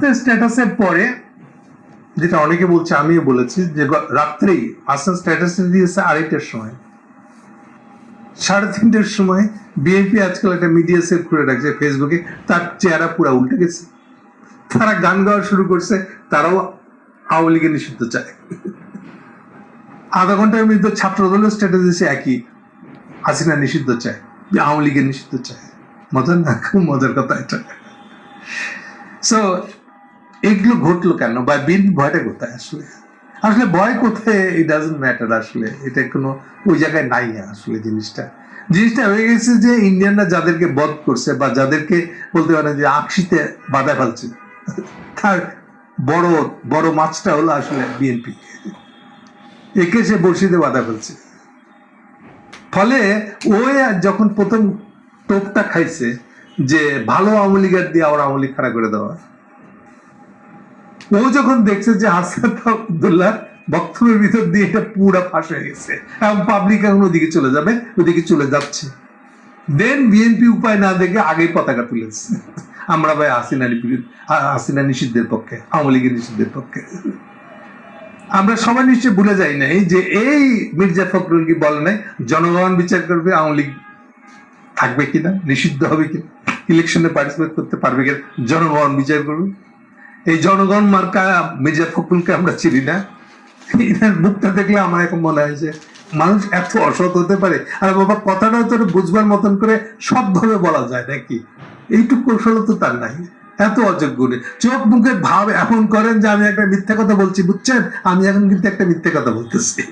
হাসনাতের স্ট্যাটাসের পরে, যেটা অনেকে বলছে, আমিও বলেছি, যে রাত্রেই হাসনাত স্ট্যাটাস দিয়েছে আড়াইটার সময়। সাড়ে তিনটের সময় বিএনপি আজকাল একটা মিডিয়া সেট করে রাখছে ফেসবুকে তার চেহারা পুরা উল্টে গেছে। তারা গান গাওয়া শুরু করছে, তারাও আওয়ামী লীগের নিষিদ্ধ চায়। আধা ঘণ্টার মধ্যে ছাত্র দলের স্ট্যাটাস দিয়েছে একই, হাসিনা নিষিদ্ধ চায় আওয়ামী লীগের নিষিদ্ধ চায়। মজার না, খুব মজার কথা এটা। সো এগুলো ঘটলো কেন? বা বিন ভয়টা কোথায় আসলে? আসলে ভয় কোথায়? ইট ডাজন্ট ম্যাটার আসলে। এটা কোনো, ওই জায়গায় নাই আসলে জিনিসটা। জিনিসটা হয়ে গেছে যে ইন্ডিয়ানরা যাদেরকে বধ করছে বা যাদেরকে বলতে পারেন যে আকশিতে বাধা ফেলছে, তার বড় বড় মাছটা হলো আসলে বিএনপি একে সে বসিতে বাধা ফেলছে। ফলে ওই যখন প্রথম টোপটা খাইছে যে ভালো আওয়ামী লীগের দিয়ে আবার আওয়ামী লীগ খাড়া করে দেওয়া ও যখন দেখছে যে হাসান আবদুল্লাহ বক্তব্যের ভিতর দিয়ে এটা পুরা ফাঁস হয়ে গেছে, এবং পাবলিক এখন ওদিকে চলে যাবে, ওদিকে চলে যাচ্ছে। দেন বিএনপি উপায় না দেখে আগেই পতাকা তুলেছে। আমরা ভাই হাসিনা বিরুদ্ধে, হাসিনা নিষিদ্ধের পক্ষে, আওয়ামী লীগের নিষিদ্ধের পক্ষে। আমরা সবাই নিশ্চয়ই ভুলে যাই নাই যে এই মির্জা ফখরুল কি বলে নাই, জনগণ বিচার করবে, আওয়ামী লীগ থাকবে কিনা, নিষিদ্ধ হবে কিনা ইলেকশনে পার্টিসিপেট করতে পারবে কিনা, জনগণ বিচার করবে। এই জনগণ মার্কা মির্জা ফখরুলকে আমরা চিনি না। এনার মুখটা দেখলে আমার এখন মনে হয় যে মানুষ এত অসৎ হতে পারে। আর বাবা, কথাটা তো বুঝবার মতন করে সবভাবে বলা যায় নাকি? এইটুকু কৌশল তো তার নাই। এত অযোগ্য উনি। চোখ মুখে ভাব এমন করেন যে আমি একটা মিথ্যা কথা বলছি, বুঝছেন? আমি এখন কিন্তু একটা মিথ্যা কথা বলতেছি।